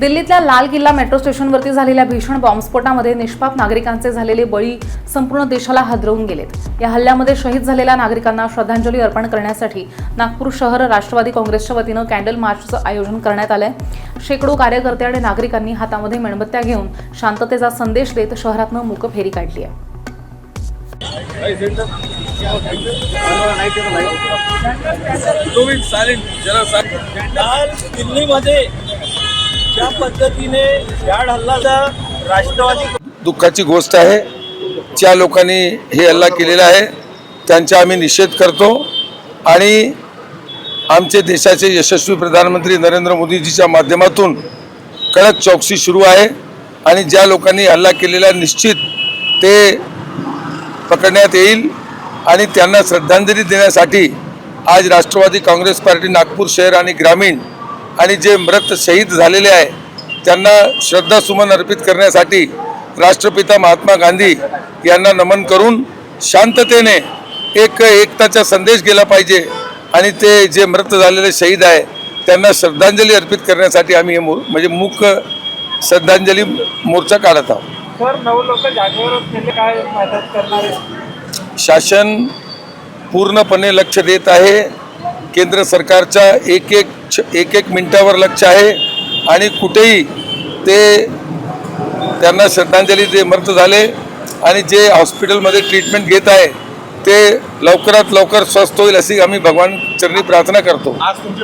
दिल्लीतल्या लाल किल्ला मेट्रो स्टेशनवरती झालेल्या भीषण बॉम्बस्फोटामध्ये निष्पाप नागरिकांचे झालेले बळी संपूर्ण देशाला हादरवून गेलेत. या हल्ल्यामध्ये शहीद झालेल्या नागरिकांना श्रद्धांजली अर्पण करण्यासाठी नागपूर शहर राष्ट्रवादी काँग्रेसच्या वतीनं कॅन्डल मार्चचं आयोजन करण्यात आलंय. शेकडो कार्यकर्ते आणि नागरिकांनी हातामध्ये मेणबत्त्या घेऊन शांततेचा संदेश देत शहरातनं मूक फेरी काढली आहे. दिल्लीमध्ये ज्या पद्धतीने भ्याड हल्लाचा राष्ट्रवादी दुःखाची गोष्ट आहे. ज्या लोकांनी हे हल्ला केलेला आहे. त्यांचा आम्ही निषेध करतो. आणि आमचे देशाचे यशस्वी प्रधानमंत्री नरेंद्र मोदीजीच्या माध्यमातून कडक चौकशी सुरू आहे. आणि ज्या लोकांनी हल्ला केलेला निश्चित ते पकडण्यात येईल. आणि त्यांना श्रद्धांजली देण्यासाठी आज राष्ट्रवादी काँग्रेस पार्टी नागपूर शहर आणि ग्रामीण आणि जे मृत शहीद झालेले आहे त्यांना श्रद्धासुमन अर्पित करण्यासाठी राष्ट्रपिता महात्मा गांधी यांना नमन करून शांततेने एक एकताचा संदेश गेला पाहिजे आणि ते जे मृत झालेले शहीद आहे त्यांना श्रद्धांजली अर्पित करण्यासाठी आम्ही हे मो- म्हणजे मूक श्रद्धांजली मोर्चा काढत आहोत. शासन पूर्णपणे लक्ष देत आहे. केंद्र सरकारच्या एक एक छ- एक एक मिनटावर लक्ष आहे आणि कुठेही ते त्यांना श्रद्धांजली जे मृत झाले आणि जे हॉस्पिटलमध्ये ट्रीटमेंट घेत आहे ते लवकरात लवकर स्वस्थ होईल अशी आम्ही भगवान चरणी प्रार्थना करतो.